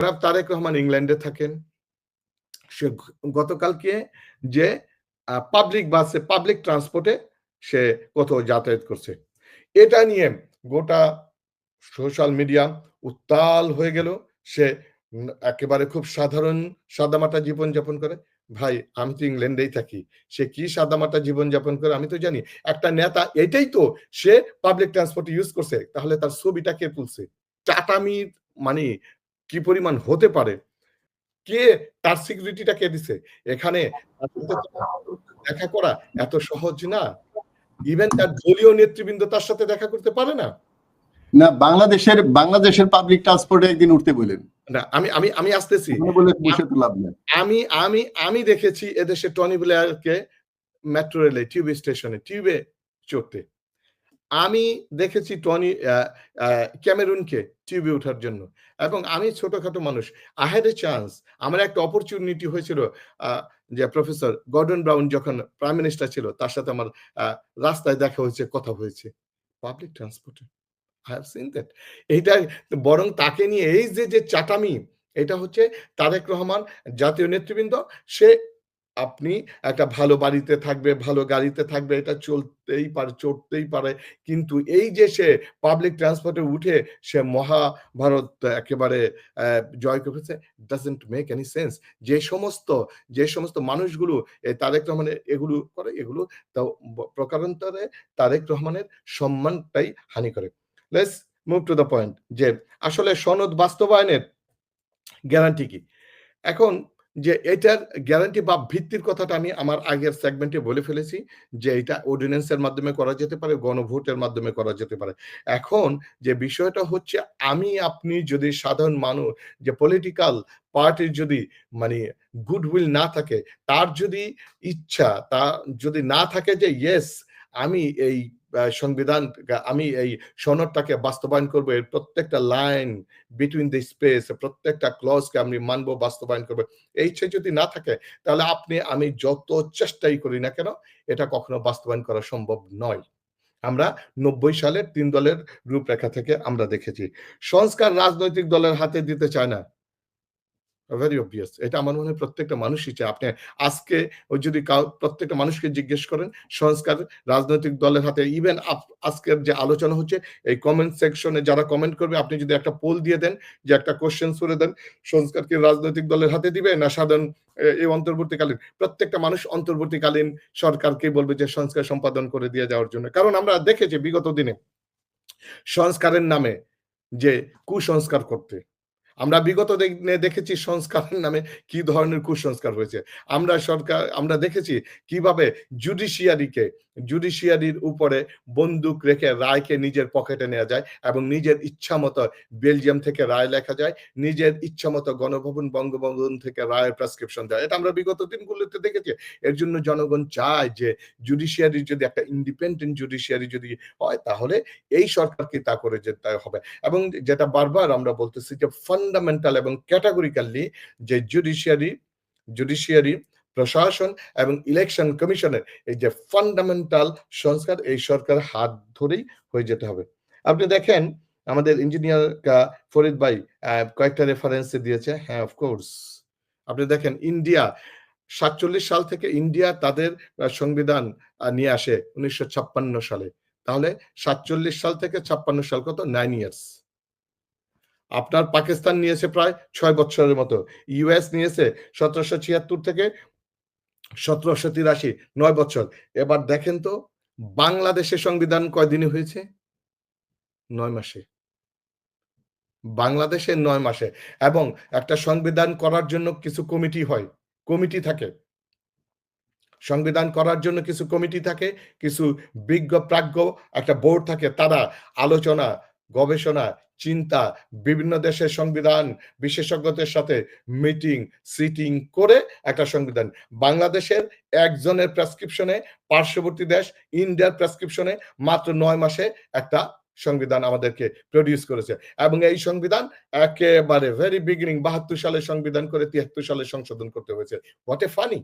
জনাব তারেক রহমান ইংল্যান্ডে থাকেন। সে গতকালকে যে পাবলিক বাসে পাবলিক ট্রান্সপোর্টে সে কোথাও যাতায়াত করছে। এটা নিয়ে গোটা সোশ্যাল মিডিয়া উত্তাল হয়ে গেল। সে একেবারে খুব সাধারণ সাদামাটা জীবন যাপন করে। ভাই, আমি তো ইংল্যান্ডেই থাকি। সে কি সাদামাটা জীবন যাপন করে আমি তো জানি। একটা নেতা, এটাই তো সে পাবলিক ট্রান্সপোর্ট ইউজ করছে। তাহলে তার ছবিটা কে তুলছে? চাটামির মানে কি পরিমাণ হতে পারে? কে তার সিকিউরিটিটা কে দিছে? এখানে দেখা করা এত সহজ না। ইভেন তার দলীয় নেতৃবৃন্দ তার সাথে দেখা করতে পারে না। না বাংলাদেশের বাংলাদেশের পাবলিক ট্রান্সপোর্টে একদিন উঠতে বলেন। না আমি আমি আমি আসতেছি। আমি আমি আমি দেখেছি এদেশে টনি ব্লেয়ারকে মেট্রো রেলে টিউবে স্টেশনে টিউবে চড়তে। আমি দেখেছি টনি ক্যামেরুনকে টিউবে ওঠার জন্য। এবং আমি ছোটখাটো মানুষ। আই হ্যাড এ চান্স আমার একটা অপরচুনিটি হয়েছিল যে প্রফেসর গর্ডন ব্রাউন যখন প্রাইম মিনিস্টার ছিল, তার সাথে আমার রাস্তায় দেখা হয়েছে, কথা হয়েছে। পাবলিক ট্রান্সপোর্টে আই হ্যাভ সিন দ্যাট এইটা বরং তাকে নিয়ে এই যে যে চাটামি, এটা হচ্ছে তারেক রহমান, জাতীয় নেতৃবৃন্দ, সে আপনি একটা ভালো বাড়িতে থাকবে, ভালো গাড়িতে থাকবে, এটা চলতেই পারে, চড়তেই পারে। কিন্তু এই যে সে পাবলিক ট্রান্সপোর্টে উঠে সে মহাভারত একেবারে জয় করেছে ডাজেন্ট মেক এনি সেন্স যে সমস্ত যে সমস্ত মানুষগুলো তারেক রহমানের এগুলো করে, এগুলো তা প্রকারান্তরে তারেক রহমানের সম্মানটাই হানি করে। Let's move to the point যে আসলে সনদ বাস্তবায়নের গ্যারান্টি কি? এখন যে এটার গ্যারান্টি বা ভিত্তির কথাটা আমি আমার আগের সেগমেন্টে বলে ফেলেছি যে এটা অর্ডিন্যান্সের মাধ্যমে করা যেতে পারে গণভোটের মাধ্যমে করা যেতে পারে। এখন যে বিষয়টা হচ্ছে, আমি, আপনি যদি সাধারণ মানুষ যে পলিটিক্যাল পার্টির যদি মানে গুডউইল না থাকে, তার যদি ইচ্ছা তা যদি না থাকে যে ইয়েস আমি এই সংবিধান আমি এই সনদটাকে বাস্তবায়ন করব, এর প্রত্যেকটা লাইন বিটুইন দ্য স্পেস প্রত্যেকটা ক্লজকে আমি মানব, বাস্তবায়ন করব। এই ইচ্ছে যদি না থাকে, তাহলে আপনি, আমি যত চেষ্টাই করি না কেন, এটা কখনো বাস্তবায়ন করা সম্ভব নয়। আমরা নব্বই সালের তিন দলের রূপরেখা থেকে আমরা দেখেছি। সংস্কার রাজনৈতিক দলের হাতে দিতে চায় না। ভেরি অবভিয়াস এটা আমার মনে হয় প্রত্যেকটা মানুষই চায়। আপনি আজকে যদি প্রত্যেকটা মানুষকে জিজ্ঞেস করেন, সংস্কার, রাজনৈতিক দলের হাতে ইভেন আজকের যে আলোচনা হচ্ছে, এই কমেন্ট সেকশনে যারা কমেন্ট করবে, আপনি যদি একটা পোল দিয়ে দেন, যে একটা কোশ্চেন করে দেন সংস্কারকে রাজনৈতিক দলের হাতে দিবে না সাধারণ এই অন্তর্বর্তীকালীন? প্রত্যেকটা মানুষ অন্তর্বর্তীকালীন সরকারকে বলবে যে সংস্কার সম্পাদন করে দিয়ে যাওয়ার জন্য। কারণ আমরা দেখেছি বিগত দিনে সংস্কারের নামে যে কুসংস্কার করতে আমরা বিগত দিনে দেখেছি সংস্কারের নামে কি ধরনের কুসংস্কার হয়েছে। আমরা সরকার আমরা দেখেছি কীভাবে জুডিশিয়ারিকে জুডিশিয়ারির উপরে বন্দুক রেখে রায়কে নিজের পকেটে নেওয়া যায় এবং নিজের ইচ্ছা মতো বেলজিয়াম থেকে রায় লেখা যায়, নিজের ইচ্ছা মতো গণভবন, বঙ্গভবন থেকে রায়ের প্রেসক্রিপশন দেয়। এটা আমরা বিগত দিনগুলোতে দেখেছি। এর জন্য জনগণ চায় যে জুডিশিয়ারি যদি একটা ইন্ডিপেন্ডেন্ট জুডিশিয়ারি যদি হয়, তাহলে এই সরকারকে তা করে যেতে হবে? এবং যেটা বারবার আমরা বলতেছি যে ফান্ডামেন্টাল এবং ক্যাটাগরিক্যালি যে জুডিশিয়ারি জুডিশিয়ারি প্রশাসন এবং ইলেকশন কমিশনের এই যে ফান্ডামেন্টাল সংস্কার এই সরকার হাত ধরেই হয়ে যেতে হবে। আপনি দেখেন আমাদের ইঞ্জিনিয়ার ফরিদ ভাই কয়েকটা রেফারেন্স দিয়েছে। হ্যাঁ অফকোর্স আপনি দেখেন ইন্ডিয়া, সাতচল্লিশ সাল থেকে ইন্ডিয়া তাদের সংবিধান নিয়ে আসে উনিশশো ছাপ্পান্ন সালে। তাহলে সাতচল্লিশ সাল থেকে ছাপ্পান্ন সাল কত? নাইন ইয়ার্স আপনার পাকিস্তান নিয়েছে প্রায় ছয় বছরের মতো। ইউএস নিয়েছে সতেরোশো ছিয়াত্তর থেকে সতেরোশো তিরাশি, নয় বছর। এবার দেখেন তো বাংলাদেশের সংবিধান কয়দিনে হয়েছে? নয় মাসে। বাংলাদেশের নয় মাসে। এবং একটা সংবিধান করার জন্য কিছু কমিটি হয়, কমিটি থাকে। সংবিধান করার জন্য কিছু কমিটি থাকে, কিছু বিজ্ঞ প্রাজ্ঞ, একটা বোর্ড থাকে, তারা আলোচনা, গবেষণা চিন্তা, বিভিন্ন দেশের সংবিধান বিশেষজ্ঞদের সাথে মিটিং সিটিং করে একটা সংবিধান। বাংলাদেশের একজনের প্রেসক্রিপশনে পার্শ্ববর্তী দেশ ইন্ডিয়ার প্রেসক্রিপশনে মাত্র নয় মাসে একটা সংবিধান আমাদেরকে প্রডিউস করেছে। এবং এই সংবিধান একেবারে ভেরি বিগিনিং বাহাত্তর সালে সংবিধান করে তিয়াত্তর সালে সংশোধন করতে হয়েছে। হোয়াট এ ফানি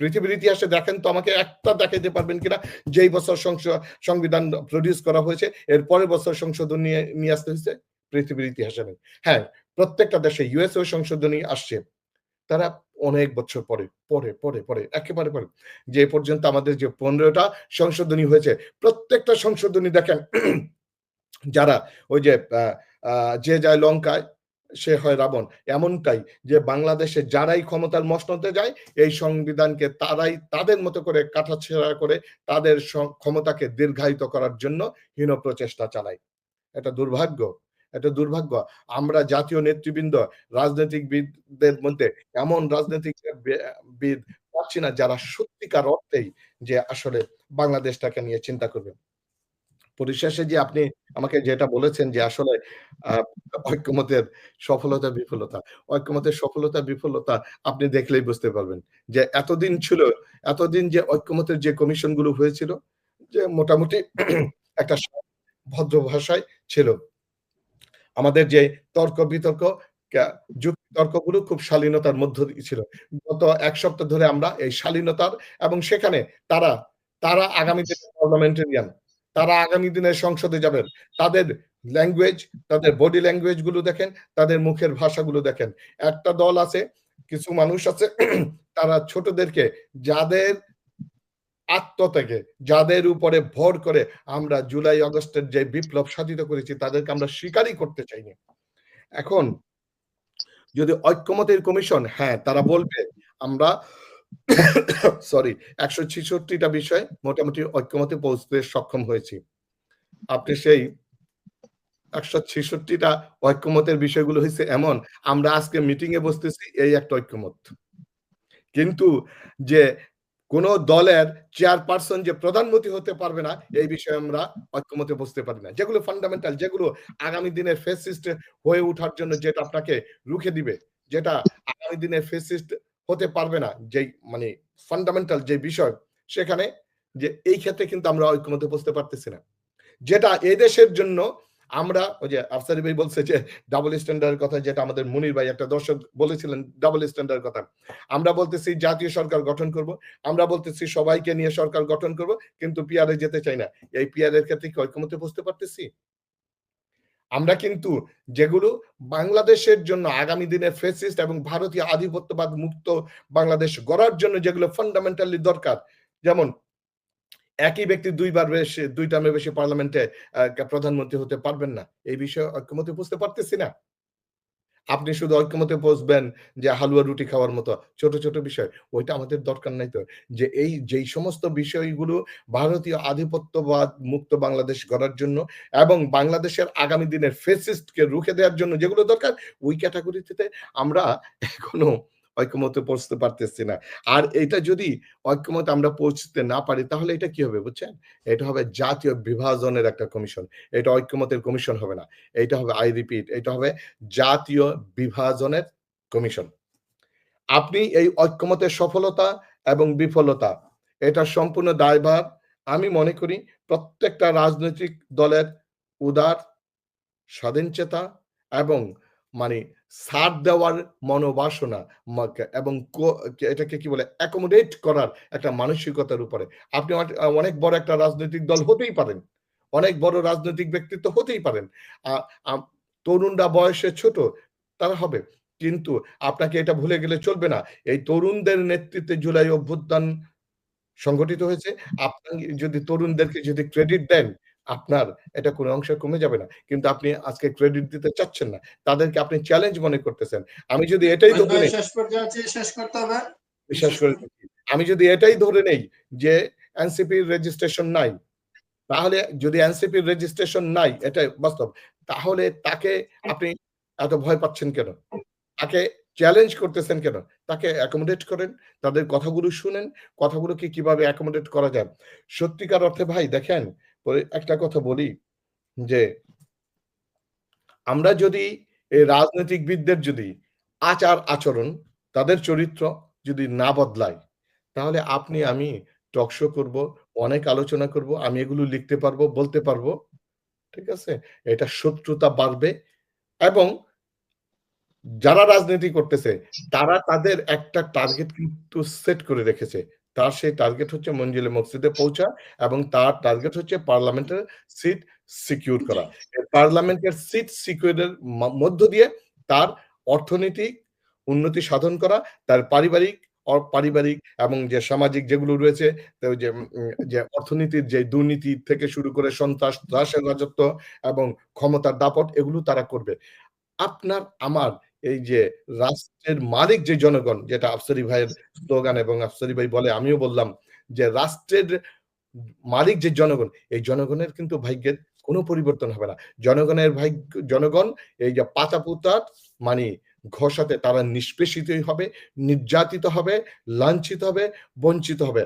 পৃথিবীর ইতিহাসে দেখেন তো আমাকে একটা দেখাইতে পারবেন কিনা? যেই বছর সংবিধান প্রডিউস করা হয়েছে, এর পরের বছর সংশোধন নিয়ে নিয়ে আসতে হয়েছে, পৃথিবীর ইতিহাসে নেই হ্যাঁ প্রত্যেকটা দেশে ইউএসও সংশোধনী আসছে। তারা অনেক বছর পরে পরে পরে পরে, একেবারে পরে, যে পর্যন্ত আমাদের যে পনেরোটা সংশোধনী হয়েছে, প্রত্যেকটা সংশোধনী দেখেন, যারা ওই যে যে যায় লঙ্কায় সে হয় রাবণ। এমনটাই যে বাংলাদেশে যারাই ক্ষমতার মসনদে যায়, এই সংবিধানকে তারাই তাদের মতো করে কাটাছেড়া করে তাদের ক্ষমতাকে দীর্ঘায়িত করার জন্য হীন প্রচেষ্টা চালায়। এটা দুর্ভাগ্য। এটা দুর্ভাগ্য। আমরা জাতীয় নেতৃবৃন্দ, রাজনৈতিকবিদদের মধ্যে এমন রাজনৈতিক বিদ পাচ্ছি না যারা সত্যিকার অর্থেই যে আসলে বাংলাদেশটাকে নিয়ে চিন্তা করবে। পরিশেষে যে আপনি আমাকে যেটা বলেছেন যে আসলে ঐক্যমতের সফলতা, বিফলতা। ঐক্যমতের সফলতা, বিফলতা আপনি দেখলেই বুঝতে পারবেন যে এতদিন ছিল, এতদিন যে ঐক্যমতের যে কমিশনগুলো হয়েছিল, যে মোটামুটি একটা ভদ্র ভাষায় ছিল। আমাদের যে তর্ক বিতর্ক কা- যুক্তি তর্কগুলো খুব শালীনতার মধ্য দিয়ে ছিল। গত এক সপ্তাহ ধরে আমরা এই শালীনতার এবং সেখানে তারা তারা আগামী পার্লামেন্টেরিয়ান তারা আগামী দিনে সংসদে যাবেন। তাদের ল্যাঙ্গুয়েজ তাদের বডি ল্যাঙ্গুয়েজগুলো দেখেন, তাদের মুখের ভাষাগুলো দেখেন। একটা দল আছে, কিছু মানুষ আছে, তারা ছোটদেরকে যাদের আত্মত্যাগে যাদের উপরে ভর করে আমরা জুলাই, আগস্টের যে বিপ্লব সাধিত করেছি, তাদেরকে আমরা স্বীকারই করতে চাইনি এখন যদি ঐক্যমতের কমিশন হ্যাঁ তারা বলবে, আমরা সরি একশো ছেষট্টিটা বিষয় মোটামুটি ঐক্যমতে পৌঁছতে সক্ষম হয়েছি। আপনি সেই একশো ছেষট্টিটা ঐক্যমতের বিষয়গুলো হয়েছে এমন, আমরা আজকে মিটিং এ বসতেছি এই একটা ঐক্যমত। কিন্তু যে কোন দলের চেয়ারপারসন যে প্রধানমন্ত্রী হতে পারবে না, এই বিষয়ে আমরা ঐক্যমতে বসতে পারি না। যেগুলো ফান্ডামেন্টাল যেগুলো আগামী দিনের ফেসিস্ট হয়ে ওঠার জন্য যেটা আপনাকে রুখে দিবে, যেটা আগামী দিনের ফেসিস্ট হতে পারবে না। যে মানে ফান্ডামেন্টাল যে বিষয় সেখানে যে এই ক্ষেত্রে কিন্তু আমরা ঐক্যমতে বসতে পারতেছি না। যেটা এই দেশের জন্য আমরা ওই যে আফসারি ভাই বলছে যে ডাবল স্ট্যান্ডার্ডের কথা, যেটা আমাদের মুনির ভাই একটা দর্শক বলেছিলেন ডাবল স্ট্যান্ডার্ড কথা। আমরা বলতেছি জাতীয় সরকার গঠন করব, আমরা বলতেছি সবাইকে নিয়ে সরকার গঠন করব, কিন্তু পিয়ারে যেতে চাই না। এই পিয়ারের ক্ষেত্রে কি ঐক্যমতে বুঝতে পারতেছি? আমরা কিন্তু যেগুলো বাংলাদেশের জন্য আগামী দিনে ফেসিস্ট এবং ভারতীয় আধিপত্যবাদ মুক্ত বাংলাদেশ গড়ার জন্য যেগুলো ফান্ডামেন্টালি দরকার, যেমন একই ব্যক্তি দুইবার বেশি, দুই টার্মে বেশি পার্লামেন্টে প্রধানমন্ত্রী হতে পারবেন না। এই বিষয়ে ঐক্যমতে বুঝতে পারতেছি না। আপনি শুধু ঐক্যমতে বসবেন যে হালুয়া রুটি খাওয়ার মতো, ছোট ছোট বিষয়। ওইটা আমাদের দরকার নাই তো। যে এই, যেই সমস্ত বিষয়গুলো ভারতীয় আধিপত্যবাদ মুক্ত বাংলাদেশ গড়ার জন্য এবং বাংলাদেশের আগামী দিনের ফেসিস্টকে রুখে দেওয়ার জন্য যেগুলো দরকার, ওই ক্যাটাগরিতে আমরা এখনও ঐক্যমতে পৌঁছতে পারতেছি না। আর এটা যদি ঐক্যমতে আমরা পৌঁছতে না পারি, তাহলে এটা কি হবে বুঝছেন? এটা হবে জাতীয় বিভাজনের একটা কমিশন। এটা ঐক্যমতের কমিশন হবে না। এটা হবে আই রিপিট এটা হবে জাতীয় বিভাজনের কমিশন। আপনি এই ঐক্যমতের সফলতা এবং বিফলতা, এটা সম্পূর্ণ দায়ভার। আমি মনে করি প্রত্যেকটা রাজনৈতিক দলের উদার, স্বাধীনচেতা এবং মানে সার দেওয়ার মনোবাসনা এবং এটাকে কি বলে অ্যাকোমোডেট করার একটা মানসিকতার উপরে। আপনি অনেক- বড় একটা রাজনৈতিক দল হতেই পারেন। অনেক বড় রাজনৈতিক ব্যক্তিত্ব হতেই পারেন। তরুণরা বয়সে ছোট, তারা হবে। কিন্তু আপনাকে এটা ভুলে গেলে চলবে না। এই তরুণদের নেতৃত্বে জুলাই অভ্যুত্থান সংগঠিত হয়েছে। আপনি যদি তরুণদেরকে যদি ক্রেডিট দেন আপনার এটা কোনো অংশে কমে যাবে না। কিন্তু আপনি আজকে ক্রেডিট দিতে চাচ্ছেন না। তাদেরকে আপনি চ্যালেঞ্জ মনে করতেছেন। আমি যদি এটাই ধরে নেই শেষ করতে হবে। বিশ্বাস করে আমি যদি এটাই ধরে নেই যে এনসিপির রেজিস্ট্রেশন নাই তাহলে যদি এনসিপির রেজিস্ট্রেশন নাই এটা বাস্তব। তাহলে তাকে আপনি এত ভয় পাচ্ছেন কেন? তাকে চ্যালেঞ্জ করতেছেন কেন? তাকে অ্যাকোমোডেট করেন তাদের কথাগুলো শুনেন কথাগুলোকে কীভাবে অ্যাকোমোডেট করা যায়? সত্যিকার অর্থে ভাই দেখেন একটা কথা বলি যে আমরা যদি এই রাজনৈতিকবিদদের যদি আচার আচরণ, তাদের চরিত্র যদি না বদলায়, তাহলে আপনি, আমি টকশো করব, অনেক আলোচনা করব, আমি এগুলো লিখতে পারব, বলতে পারব, ঠিক আছে? এটা শত্রুতা বাড়বে এবং যারা রাজনীতি করতেছে, তারা তাদের একটা টার্গেট কিন্তু সেট করে রেখেছে। তার সেই টার্গেট হচ্ছে মঞ্জিলে মসজিদে পৌঁছা এবং তার টার্গেট হচ্ছে পার্লামেন্টের সিট সিকিউর করা। পার্লামেন্টের সিট সিকিউরের মধ্য দিয়ে তার অর্থনৈতিক উন্নতি সাধন করা তার পারিবারিক পারিবারিক এবং যে সামাজিক যেগুলো রয়েছে যে যে অর্থনীতির যে দুর্নীতি থেকে শুরু করে সন্ত্রাস দাসের রাজত্ব এবং ক্ষমতার দাপট এগুলো তারা করবে। আপনার আমার এই যে রাষ্ট্রের মালিক যে জনগণ, যেটা আফসারি ভাইয়ের স্লোগান এবং আফসারি ভাই বলে, আমিও বললাম যে রাষ্ট্রের মালিক যে জনগণ, এই জনগণের কিন্তু ভাগ্যের কোনো পরিবর্তন হবে না। জনগণের ভাগ্য, জনগণ এই যে পাতা পুতার মানে ঘষাতে তারা নিষ্পেষিতই হবে, নির্যাতিত হবে, লাঞ্ছিত হবে, বঞ্চিত হবে।